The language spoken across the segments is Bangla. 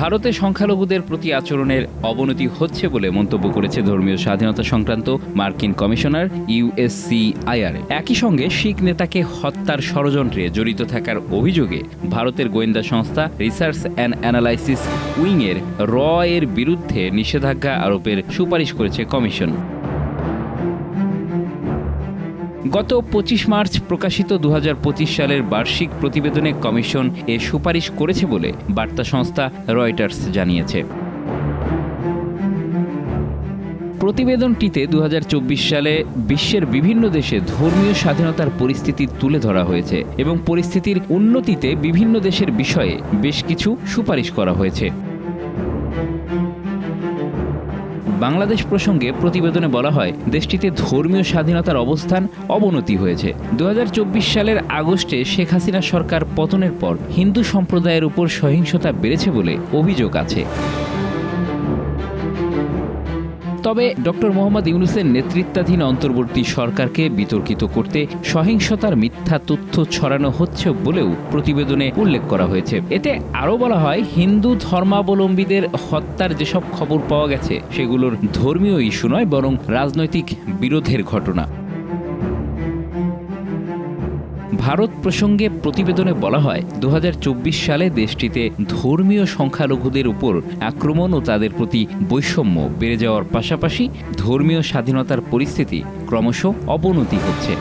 ভারতে সংখ্যালঘুদের প্রতি আচরণের অবনতি হচ্ছে বলে মন্তব্য করেছে ধর্মীয় স্বাধীনতা সংক্রান্ত মার্কিন কমিশনার ইউএসসিআইআর একই সঙ্গে শিখ নেতাকে হত্যার ষড়যন্ত্রে জড়িত থাকার অভিযোগে ভারতের গোয়েন্দা সংস্থা রিসার্চ অ্যান্ড অ্যানালাইসিস উইংয়ের র এর বিরুদ্ধে নিষেধাজ্ঞা আরোপের সুপারিশ করেছে কমিশন। গত পঁচিশ মার্চ প্রকাশিত দু হাজার পঁচিশ সালের বার্ষিক প্রতিবেদনে কমিশন এ সুপারিশ করেছে বলে বার্তা সংস্থা রয়টার্স জানিয়েছে। প্রতিবেদনটিতে দু হাজার চব্বিশ সালে বিশ্বের বিভিন্ন দেশে ধর্মীয় স্বাধীনতার পরিস্থিতি তুলে ধরা হয়েছে এবং পরিস্থিতির উন্নতিতে বিভিন্ন দেশের বিষয়ে বেশ কিছু সুপারিশ করা হয়েছে। বাংলাদেশ প্রসঙ্গে প্রতিবেদনে বলা হয়, দেশটিতে ধর্মীয় স্বাধীনতার অবস্থান অবনতি হয়েছে। দু হাজার চব্বিশ সালের আগস্টে শেখ হাসিনা সরকার পতনের পর হিন্দু সম্প্রদায়ের উপর সহিংসতা বেড়েছে বলে অভিযোগ আছে। তবে ডক্টর মোহাম্মদ ইউনুসের নেতৃত্বাধীন অন্তর্বর্তী সরকারকে বিতর্কিত করতে সহিংসতার মিথ্যা তথ্য ছড়ানো হচ্ছে বলেও প্রতিবেদনে উল্লেখ করা হয়েছে। এতে আরও বলা হয়, হিন্দু ধর্মাবলম্বীদের হত্যার যেসব খবর পাওয়া গেছে, সেগুলোর ধর্মীয় ইস্যু নয়, বরং রাজনৈতিক বিরোধের ঘটনা। ভারত প্রসঙ্গে প্রতিবেদনে বলা হয় দু হাজার চব্বিশ সালে দেশটিতে ধর্মীয় সংখ্যালঘুদের উপর আক্রমণ ও তাদের প্রতি বৈষম্য বেড়ে যাওয়ার পাশাপাশি ধর্মীয় স্বাধীনতার পরিস্থিতি ক্রমশ অবনতি হচ্ছে।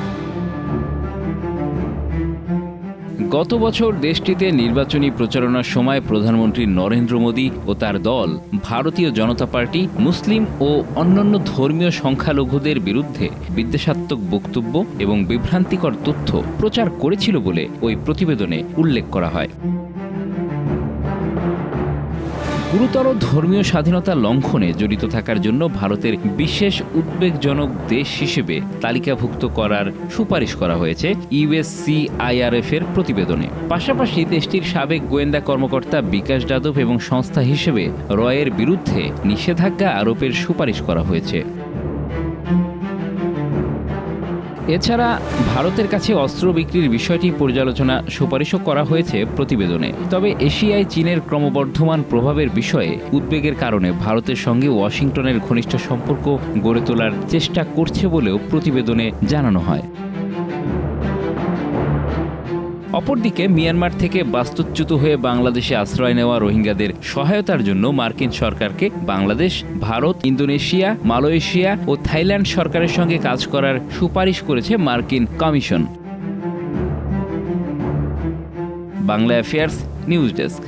গত বছর দেশটিতে নির্বাচনী প্রচারণার সময় প্রধানমন্ত্রী নরেন্দ্র মোদী ও তার দল ভারতীয় জনতা পার্টি, মুসলিম ও অন্যান্য ধর্মীয় সংখ্যালঘুদের বিরুদ্ধে বিদ্বেষাত্মক বক্তব্য এবং বিভ্রান্তিকর তথ্য প্রচার করেছিল বলে ওই প্রতিবেদনে উল্লেখ করা হয়। গুরুতর ধর্মীয় স্বাধীনতা লঙ্ঘনে জড়িত থাকার জন্য ভারতের বিশেষ উদ্বেগজনক দেশ হিসেবে তালিকাভুক্ত করার সুপারিশ করা হয়েছে ইউএসসিআইআরএফ এর প্রতিবেদনে। পাশাপাশি দেশটির সাবেক গোয়েন্দা কর্মকর্তা বিকাশ যাদব এবং সংস্থা হিসেবে রয়ের বিরুদ্ধে নিষেধাজ্ঞা আরোপের সুপারিশ করা হয়েছে। এছাড়া ভারতের কাছে অস্ত্র বিক্রির বিষয়টি পর্যালোচনা সুপারিশও করা হয়েছে প্রতিবেদনে। তবে এশিয়ায় চীনের ক্রমবর্ধমান প্রভাবের বিষয়ে উদ্বেগের কারণে ভারতের সঙ্গে ওয়াশিংটনের ঘনিষ্ঠ সম্পর্ক গড়ে তোলার চেষ্টা করছে বলেও প্রতিবেদনে জানানো হয়। অপরদিকে মিয়ানমার থেকে বাস্তুচ্যুত হয়ে বাংলাদেশে আশ্রয় নেওয়া রোহিঙ্গাদের সহায়তার জন্য মার্কিন সরকারকে বাংলাদেশ, ভারত, ইন্দোনেশিয়া, মালয়েশিয়া ও থাইল্যান্ড সরকারের সঙ্গে কাজ করার সুপারিশ করেছে মার্কিন commission. Bangla affairs news desk.